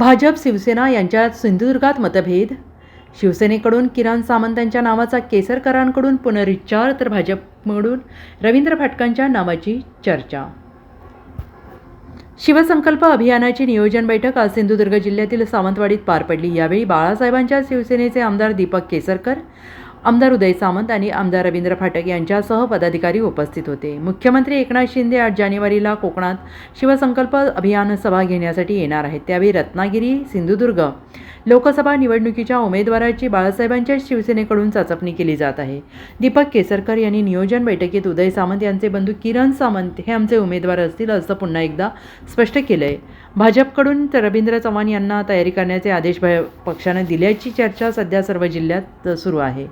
भाजप शिवसेना यांच्यात सिंधुदुर्गात मतभेद? शिवसेनेकडून किरण सामंत यांच्या नावाचा केसरकरांकडून पुनरुच्चार तर भाजपकडून रवींद्र फाटकांच्या नावाची चर्चा. शिवसंकल्प अभियानाची नियोजन बैठक आज सिंधुदुर्ग जिल्ह्यातील सावंतवाडीत पार पडली. यावेळी बाळासाहेबांच्या शिवसेनेचे आमदार दीपक केसरकर आमदार उदय सामंत आणि आमदार रवींद्र फाटक यांच्यासह पदाधिकारी उपस्थित होते. मुख्यमंत्री एकनाथ शिंदे आठ जानेवारीला कोकणात शिवसंकल्प अभियान सभा घेण्यासाठी येणार आहेत. त्यावेळी रत्नागिरी सिंधुदुर्ग लोकसभा निवडणुकीच्या उमेदवाराची बाळासाहेबांच्या शिवसेनेकडून चाचपणी केली जात आहे. दीपक केसरकर यांनी नियोजन बैठकीत उदय सामंत यांचे बंधू किरण सामंत हे आमचे उमेदवार असतील असं पुन्हा एकदा स्पष्ट केलं आहे भाजपकडून तर रवींद्र चव्हाण यांना तयारी करण्याचे आदेश भ- पक्षानं दिल्याची चर्चा सध्या सर्व जिल्ह्यात सुरू आहे.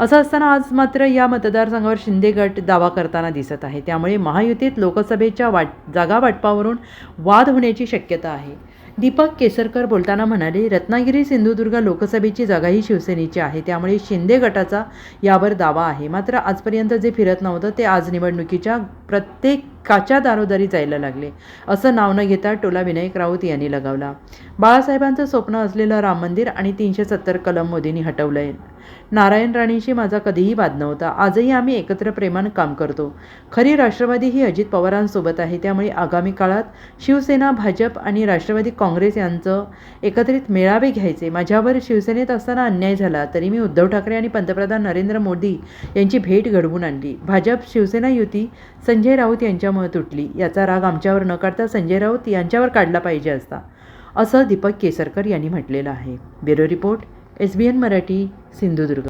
असं असताना आज मात्र या मतदारसंघावर शिंदे गट दावा करताना दिसत आहे. त्यामुळे महायुतीत लोकसभेच्या वाट जागा वाटपावरून वाद होण्याची शक्यता आहे. दीपक केसरकर बोलताना म्हणाले रत्नागिरी सिंधुदुर्ग लोकसभेची जागाही शिवसेनेची आहे त्यामुळे शिंदे गटाचा यावर दावा आहे. मात्र आजपर्यंत जे फिरत नव्हतं ते आज निवडणुकीच्या प्रत्येकाच्या दारोदारी जायला लागले. असं नाव न घेता टोला विनायक राऊत यांनी लगावला. बाळासाहेबांचं स्वप्न असलेलं राम मंदिर आणि तीनशे सत्तर कलम मोदींनी हटवलं आहे नारायण राणेंशी माझा कधीही वाद नव्हता. आजही आम्ही एकत्र प्रेमान काम करतो. खरी राष्ट्रवादी ही अजित पवारांसोबत आहे. त्यामुळे आगामी काळात शिवसेना भाजप आणि राष्ट्रवादी काँग्रेस यांचं एकत्रित मेळावे घ्यायचे. माझ्यावर शिवसेनेत असताना अन्याय झाला तरी मी उद्धव ठाकरे आणि पंतप्रधान नरेंद्र मोदी यांची भेट घडवून आणली. भाजप शिवसेना युती संजय राऊत यांच्यामुळे तुटली. याचा राग आमच्यावर न काढता संजय राऊत यांच्यावर काढला पाहिजे असता असं दीपक केसरकर यांनी म्हटलेलं आहे. Bureau report S B N Marathi Sindhudurg.